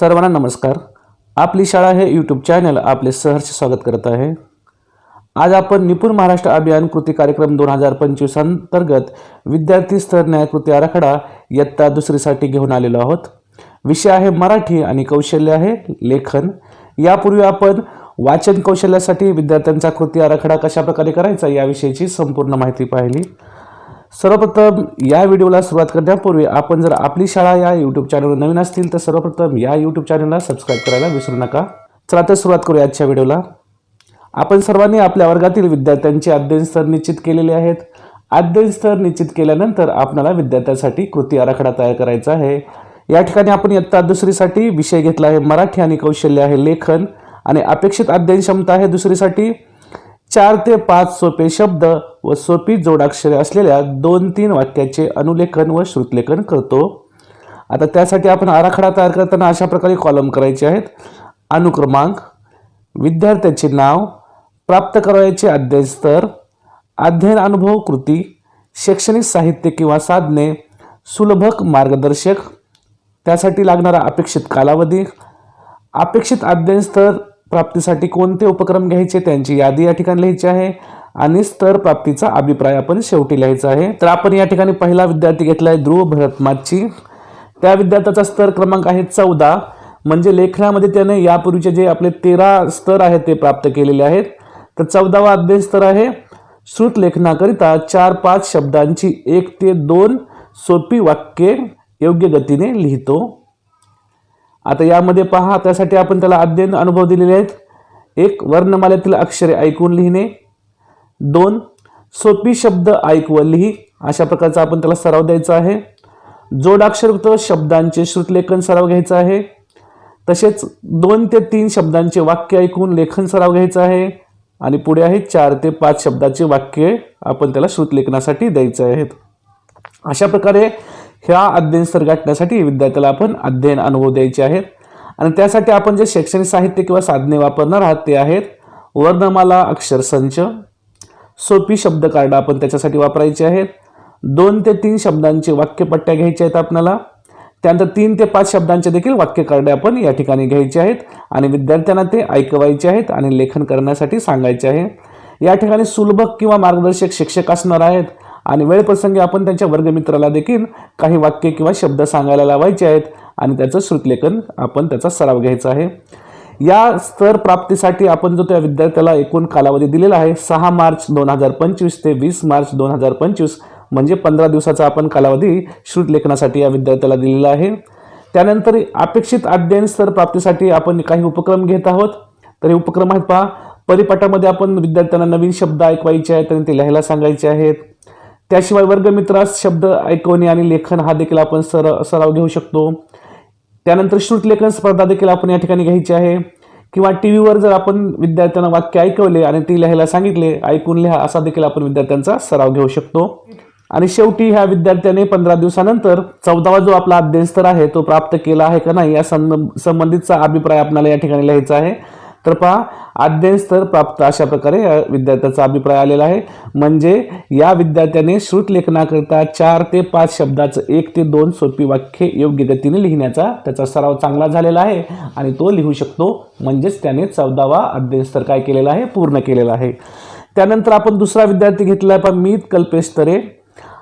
सर्वांना नमस्कार. आपली शाळा हे यूट्यूब चॅनल आपले सहर्ष स्वागत करत आहे. आज आपण निपुण महाराष्ट्र अभियान कृती कार्यक्रम दोन हजार पंचवीस अंतर्गत विद्यार्थी स्तर न्याय कृती आराखडा इयत्ता दुसरीसाठी घेऊन आलेलो आहोत. विषय आहे मराठी आणि कौशल्य आहे लेखन. यापूर्वी आपण वाचन कौशल्यासाठी विद्यार्थ्यांचा कृती आराखडा कशा प्रकारे करायचा याविषयीची संपूर्ण माहिती पाहिली. सर्वप्रथम या व्हिडिओला सुरुवात करण्यापूर्वी आपण जर आपली शाळा या यूट्यूब चॅनलवर नवीन असतील तर सर्वप्रथम या यूट्यूब चॅनलला सबस्क्राईब करायला विसरू नका. चला तर सुरुवात करूया आजच्या व्हिडिओला. आपण सर्वांनी आपल्या वर्गातील विद्यार्थ्यांचे अध्ययन स्तर निश्चित केलेले आहेत. अध्ययन स्तर निश्चित केल्यानंतर आपल्याला विद्यार्थ्यांसाठी कृती आराखडा तयार करायचा आहे. या ठिकाणी आपण इयत्ता दुसरीसाठी विषय घेतला आहे मराठी आणि कौशल्य आहे लेखन आणि अपेक्षित अध्ययन क्षमता आहे दुसरीसाठी. चार ते पाच सोपे शब्द व सोपी जोडाक्षरे असलेल्या दोन तीन वाक्याचे अनुलेखन व श्रुतलेखन करतो. आता त्यासाठी आपण आराखडा तयार करताना अशा प्रकारे कॉलम करायचे आहेत. अनुक्रमांक विद्यार्थ्याचे नाव प्राप्त करायचे अध्ययन स्तर अध्ययन अनुभव कृती शैक्षणिक साहित्य किंवा साधने सुलभक मार्गदर्शक त्यासाठी लागणारा अपेक्षित कालावधी अपेक्षित अध्ययन स्तर प्राप्तीसाठी कोणते उपक्रम घ्यायचे त्यांची यादी या ठिकाणी लिहायची आहे. आणि स्तर प्राप्तीचा अभिप्राय आपण शेवटी लिहायचा आहे. तर आपण या ठिकाणी पहिला विद्यार्थी घेतला आहे ध्रुव भरतमाची त्या विद्यार्थ्याचा स्तर क्रमांक आहे चौदा. म्हणजे लेखनामध्ये त्याने यापूर्वीचे जे आपले तेरा स्तर आहेत ते प्राप्त केलेले आहेत. तर चौदावा अध्ययन स्तर आहे. श्रुत लेखनाकरिता चार पाच शब्दांची एक ते दोन सोपी वाक्ये योग्य गतीने लिहितो. आता यामध्ये पहा त्यासाठी आपण त्याला अध्ययन अनुभव दिलेले आहेत. एक वर्णमालेतील अक्षरे ऐकून लिहिणे. दोन सोपी शब्द ऐक व लिही. अशा प्रकारचा आपण त्याला सराव द्यायचा आहे. जोडाक्षरयुक्त शब्दांचे श्रुतलेखन सराव घ्यायचा आहे. तसेच दोन ते तीन शब्दांचे वाक्य ऐकून लेखन सराव घ्यायचा आहे. आणि पुढे आहे चार ते पाच शब्दाचे वाक्य आपण त्याला श्रुतलेखनासाठी द्यायचे आहेत. अशा प्रकारे ह्या अध्ययन स्तर गाठण्यासाठी विद्यार्थ्याला आपण अध्ययन अनुभव द्यायचे आहेत. आणि त्यासाठी आपण जे शैक्षणिक साहित्य किंवा साधने वापरणार आहात ते आहेत. वर्णमाला अक्षरसंच सोपी शब्द कार्ड आपण त्याच्यासाठी वापरायचे आहेत. दोन ते तीन शब्दांचे वाक्यपट्ट्या घ्यायच्या आहेत आपल्याला. त्यानंतर तीन ते पाच शब्दांचे देखील वाक्यकार्डे आपण या ठिकाणी घ्यायचे आहेत. आणि विद्यार्थ्यांना ते ऐकवायचे आहेत आणि लेखन करण्यासाठी सांगायचे आहे. या ठिकाणी सुलभक किंवा मार्गदर्शक शिक्षक असणार आहेत. आणि वेळप्रसंगी आपण त्यांच्या वर्गमित्राला देखील काही वाक्य किंवा शब्द सांगायला लावायचे आहेत आणि त्याचं श्रुतलेखन आपण त्याचा सराव घ्यायचा आहे. या स्तर प्राप्तीसाठी आपण जो त्या विद्यार्थ्याला एकूण कालावधी दिलेला आहे सहा मार्च दोन हजार पंचवीस ते वीस मार्च दोन हजार पंचवीस म्हणजे पंधरा दिवसाचा आपण कालावधी श्रुतलेखनासाठी या विद्यार्थ्याला दिलेला आहे. त्यानंतर अपेक्षित अध्ययन स्तर प्राप्तीसाठी आपण काही उपक्रम घेत आहोत. तर हे उपक्रम आहेत पहा. परिपाठामध्ये आपण विद्यार्थ्यांना नवीन शब्द ऐकवायचे आहेत आणि ते लिहायला सांगायचे आहेत. त्याशिवाय वर्गमित्रास शब्द ऐकवणे आणि लेखन हा देखील आपण सर सराव घेऊ शकतो. त्यानंतर श्रुतलेखन स्पर्धा देखील आपण या ठिकाणी घ्यायची आहे. किंवा टी व्हीवर जर आपण विद्यार्थ्यांना वाक्य ऐकवले आणि ती लिहायला सांगितले ऐकून लिहा असा देखील आपण विद्यार्थ्यांचा सराव घेऊ शकतो. आणि शेवटी ह्या विद्यार्थ्याने पंधरा दिवसानंतर चौदावा जो आपला अध्ययन स्तर आहे तो प्राप्त केला आहे का नाही या संबंधितचा अभिप्राय आपल्याला या ठिकाणी लिहायचा आहे. तर पहा अध्ययन स्तर प्राप्त अशा प्रकारे या विद्यार्थ्याचा अभिप्राय आलेला आहे. म्हणजे या विद्यार्थ्याने श्रुतलेखनाकरिता चार ते पाच शब्दाचं एक ते दोन सोपी वाक्य योग्य गतीने लिहिण्याचा त्याचा सराव चांगला झालेला आहे. आणि तो लिहू शकतो म्हणजेच त्याने चौदावा अध्ययन स्तर काय केलेला आहे? पूर्ण केलेला आहे. त्यानंतर आपण दुसरा विद्यार्थी घेतला आहे पण मीत कल्पेश तरे.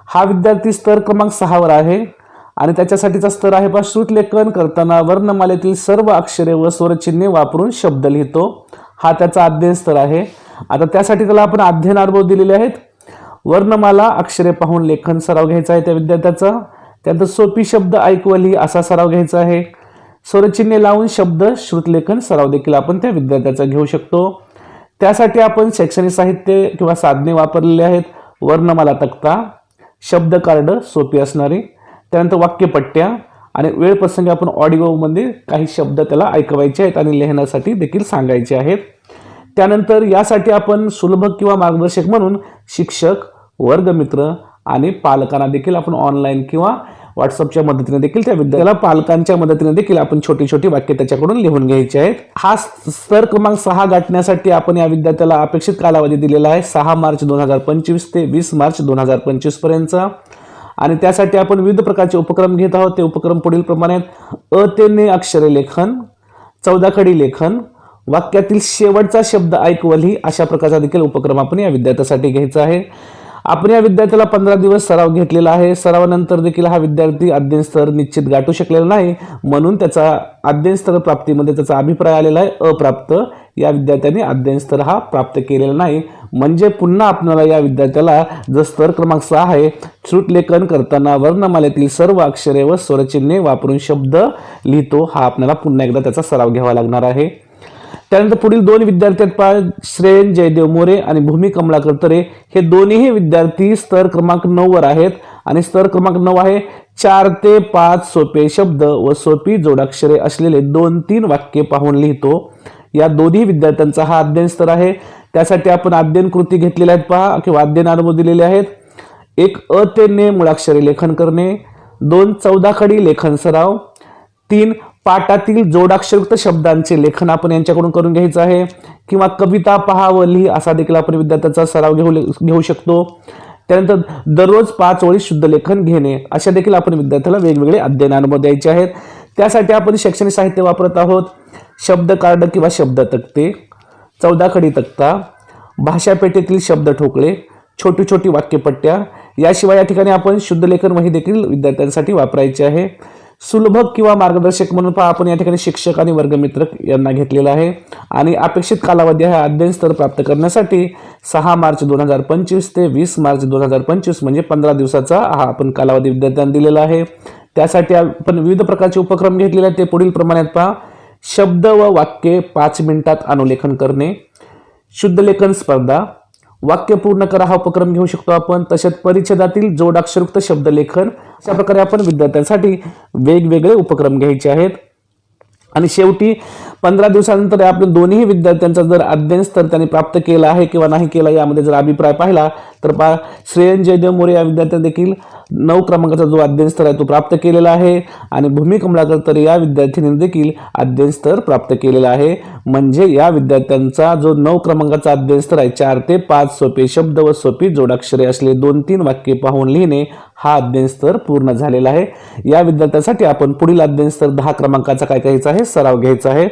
हा विद्यार्थी स्तर क्रमांक सहावर आहे. आणि त्याच्यासाठीचा स्तर आहे पहा श्रुतलेखन करताना वर्णमालेतील सर्व अक्षरे व स्वरचिन्हे वापरून शब्द लिहितो. हा त्याचा अध्ययन स्तर आहे. आता त्यासाठी त्याला आपण अध्ययन अनुभव दिलेले आहेत. वर्णमाला अक्षरे पाहून लेखन सराव घ्यायचा आहे त्या विद्यार्थ्याचा. त्यानंतर सोपी शब्द ऐकवली असा सराव घ्यायचा आहे. स्वरचिन्हे लावून शब्द श्रुतलेखन सराव देखील आपण त्या विद्यार्थ्याचा घेऊ शकतो. त्यासाठी आपण शैक्षणिक साहित्य किंवा साधने वापरलेले आहेत. वर्णमाला तक्ता शब्द कार्ड सोपी असणारी त्यानंतर वाक्यपट्ट्या आणि वेळ प्रसंगी आपण ऑडिओमध्ये काही शब्द त्याला ऐकवायचे आहेत आणि लिहिण्यासाठी देखील सांगायचे आहेत. त्यानंतर यासाठी आपण सुलभ किंवा मार्गदर्शक म्हणून शिक्षक वर्गमित्र आणि पालकांना देखील आपण ऑनलाईन किंवा व्हॉट्सअपच्या मदतीने देखील त्या विद्यार्थ्याला पालकांच्या मदतीने देखील आपण छोटी छोटी वाक्य त्याच्याकडून लिहून घ्यायची आहेत. हा स्तर क्रमांक सहा गाठण्यासाठी आपण या विद्यार्थ्याला अपेक्षित कालावधी दिलेला आहे सहा मार्च दोन हजार पंचवीस ते वीस मार्च दोन हजार पंचवीसपर्यंतचा आणि त्यासाठी आपण विविध प्रकारचे उपक्रम घेत आहोत. ते उपक्रम पुढील प्रमाणे आहेत. अ ते ने अक्षरे लेखन चौदाखडी लेखन वाक्यातील शेवटचा शब्द ऐकवली अशा प्रकारचा देखील उपक्रम आपण या विद्यार्थ्यासाठी घ्यायचा आहे. आपण या विद्यार्थ्याला पंधरा दिवस सराव घेतलेला आहे. सरावानंतर देखील हा विद्यार्थी अध्ययन स्तर निश्चित गाठू शकलेला नाही. म्हणून त्याचा अध्ययन स्तर प्राप्तीमध्ये त्याचा अभिप्राय आलेला आहे. अप्राप्त या विद्यार्थ्यांनी अध्ययन स्तर हा प्राप्त केलेला नाही. म्हणजे पुन्हा आपल्याला या विद्यार्थ्याला जर स्तर क्रमांक सहा आहे श्रुतलेखन करताना वर्णमालेतील सर्व अक्षरे व स्वरचिन्हे वापरून शब्द लिहितो हा आपल्याला पुन्हा एकदा त्याचा सराव घ्यावा लागणार आहे. त्यानंतर पुढील दोन विद्यार्थी आहेत पहा श्रेयन जयदेव मोरे आणि भूमी कमलाकर तरे. हे दोन्हीही विद्यार्थी स्तर क्रमांक नऊ वर आहेत आणि स्तर क्रमांक नऊ आहे चार ते पाच सोपे शब्द व सोपी जोडाक्षरे असलेले दोन तीन वाक्य पाहून लिहितो. या दोन्ही विद्यार्थ्यांचा हा अध्ययन स्तर आहे. त्यासाठी आपण अध्ययन कृती घेतलेल्या आहेत पहा किंवा अध्ययन अनुभव दिलेले आहेत. एक अ ते ने मुळाक्षरे लेखन करणे दोन चौदा खडी लेखन सराव तीन पाठातील जोडाक्षरयुक्त शब्दांचे लेखन आपण यांच्याकडून करून घ्यायचं आहे किंवा कविता पहा व लिही असा देखील आपण विद्यार्थ्याचा सराव घेऊ घेऊ शकतो. त्यानंतर दररोज पाच ओळी शुद्ध लेखन घेणे अशा देखील आपण विद्यार्थ्याला वेगवेगळे अध्ययन अनुभव द्यायचे आहेत. त्यासाठी आपण शैक्षणिक साहित्य वापरत आहोत. शब्द कार्ड किंवा शब्द तक्ते चौदा खडी तक्ता भाषापेठेतील शब्द ठोकळे छोटी छोटी वाक्यपट्ट्या याशिवाय या ठिकाणी आपण शुद्ध लेखन वही देखील विद्यार्थ्यांसाठी वापरायची आहे. सुलभ किंवा मार्गदर्शक म्हणून पहा आपण या ठिकाणी शिक्षक आणि वर्गमित्र यांना घेतलेला आहे. आणि अपेक्षित कालावधी हा अध्ययन स्तर प्राप्त करण्यासाठी सहा मार्च दोन हजार पंचवीस ते वीस मार्च दोन हजार पंचवीस म्हणजे पंधरा दिवसाचा हा आपण कालावधी विद्यार्थ्यांना दिलेला आहे. त्यासाठी आपण विविध प्रकारचे उपक्रम घेतलेले आहेत. ते पुढील प्रमाणात पहा. शब्द व वाक्ये पाच मिनिटात अनुलेखन करणे शुद्ध लेखन स्पर्धा. वाक्य पूर्ण करा हा उपक्रम घेऊ शकतो आपण. तसेच परिच्छेदातील जोडाक्षरयुक्त शब्दलेखन अशा प्रकारे आपण विद्यार्थ्यांसाठी वेगवेगळे उपक्रम घ्यायचे आहेत. आणि शेवटी पंधरा दिवसानंतर आपण दोन्ही विद्यार्थ्यांचा जर अध्ययन स्तर त्यांनी प्राप्त केला आहे किंवा नाही केला यामध्ये जर अभिप्राय पाहिला तर पा श्रेयन जयदेव मोरे या विद्यार्थ्यांनी देखील नऊ क्रमांकाचा जो अध्ययन स्तर आहे तो प्राप्त केलेला आहे आणि भूमी कमलाकर तर या विद्यार्थिनीने देखील अध्ययन स्तर प्राप्त केलेला आहे. म्हणजे या विद्यार्थ्यांचा जो नऊ क्रमांकाचा अध्ययन स्तर आहे चार ते पाच सोपे शब्द व सोपी जोडाक्षरे असले दोन तीन वाक्ये पाहून लिहिणे हा अध्ययन स्तर पूर्ण झालेला आहे. या विद्यार्थ्यासाठी आपण पुढील अध्ययन स्तर दहा क्रमांकाचा काय घ्यायचा आहे सराव घ्यायचा आहे.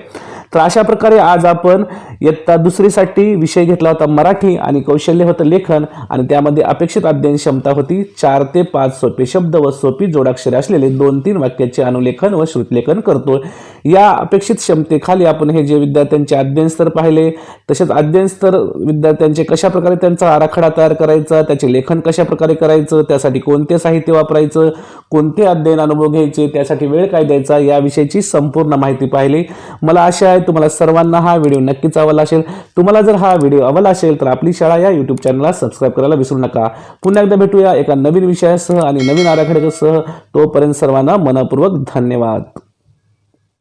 तर अशा प्रकारे आज आपण इयत्ता दुसरीसाठी विषय घेतला होता मराठी आणि कौशल्य होतं लेखन आणि त्यामध्ये अपेक्षित अध्ययन क्षमता होती. चार ते पाच सोपे शब्द व सोपी जोडाक्षरे असलेले दोन तीन वाक्याचे अनुलेखन व श्रुतलेखन करतो या अपेक्षित क्षमतेखाली आपण हे जे विद्यार्थ्यांचे अध्ययन स्तर पाहिले तसेच अध्ययन स्तर विद्यार्थ्यांचे कशाप्रकारे त्यांचा आराखडा तयार करायचा त्याचे लेखन कशाप्रकारे करायचं त्यासाठी कोणते साहित्य वापरायचं कोणते अध्ययन अनुभव घ्यायचे त्यासाठी वेळ काय द्यायचा याविषयीची संपूर्ण माहिती पाहिली. मला अशा आहे तुम्हाला सर्वांना हा व्हिडिओ नक्कीच आवडला असेल. तुम्हाला जर हा व्हिडिओ आवडला असेल तर आपली शाळा या यूट्यूब चॅनलला सबस्क्राईब करायला विसरू नका. पुन्हा एकदा भेटूया एका नवीन विषयासह आणि नवीन आराखड्यासह तोपर्यंत सर्वांना मनपूर्वक धन्यवाद.